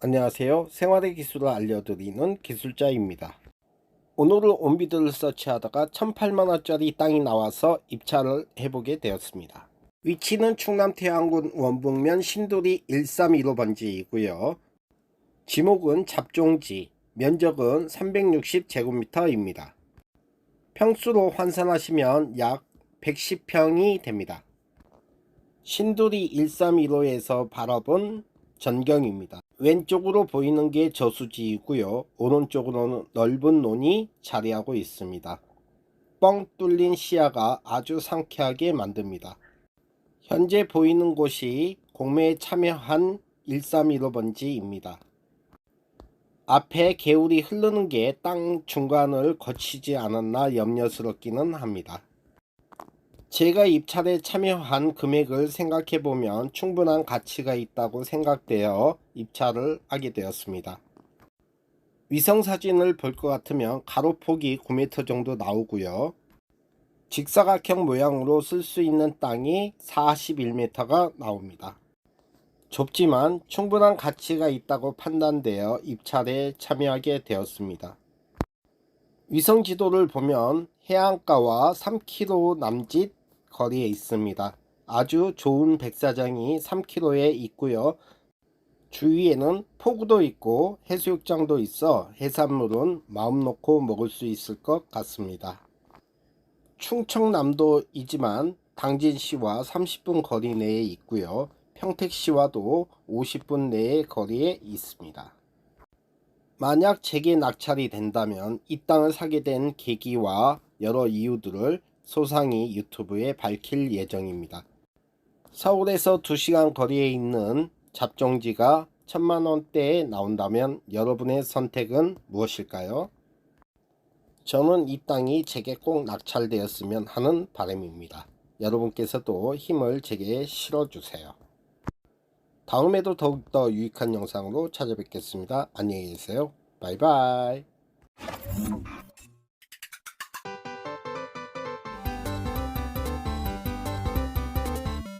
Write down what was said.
안녕하세요. 생활의 기술을 알려드리는 기술자입니다. 오늘은 온비드를 서치하다가 1,008만원짜리 땅이 나와서 입찰을 해보게 되었습니다. 위치는 충남 태안군 원북면 신도리 1315번지이고요. 지목은 잡종지, 면적은 360제곱미터입니다. 평수로 환산하시면 약 110평이 됩니다. 신도리 1315에서 바라본 전경입니다. 왼쪽으로 보이는 게 저수지이고요. 오른쪽으로는 넓은 논이 자리하고 있습니다. 뻥 뚫린 시야가 아주 상쾌하게 만듭니다. 현재 보이는 곳이 공매에 참여한 1315번지입니다. 앞에 개울이 흐르는 게 땅 중간을 거치지 않았나 염려스럽기는 합니다. 제가 입찰에 참여한 금액을 생각해 보면 충분한 가치가 있다고 생각되어 입찰을 하게 되었습니다. 위성 사진을 볼 것 같으면 가로폭이 9m 정도 나오고요. 직사각형 모양으로 쓸 수 있는 땅이 41m가 나옵니다. 좁지만 충분한 가치가 있다고 판단되어 입찰에 참여하게 되었습니다. 위성 지도를 보면 해안가와 3km 남짓 거리에 있습니다. 아주 좋은 백사장이 3km에 있고요. 주위에는 포구도 있고 해수욕장도 있어 해산물은 마음 놓고 먹을 수 있을 것 같습니다. 충청남도이지만 당진시와 30분 거리 내에 있고요. 평택시와도 50분 내의 거리에 있습니다. 만약 제게 낙찰이 된다면 이 땅을 사게 된 계기와 여러 이유들을 소상히 유튜브에 밝힐 예정입니다. 서울에서 2시간 거리에 있는 잡종지가 천만 원대에 나온다면 여러분의 선택은 무엇일까요? 저는 이 땅이 제게 꼭 낙찰되었으면 하는 바람입니다. 여러분께서도 힘을 제게 실어주세요. 다음에도 더욱더 유익한 영상으로 찾아뵙겠습니다. 안녕히 계세요. 바이바이.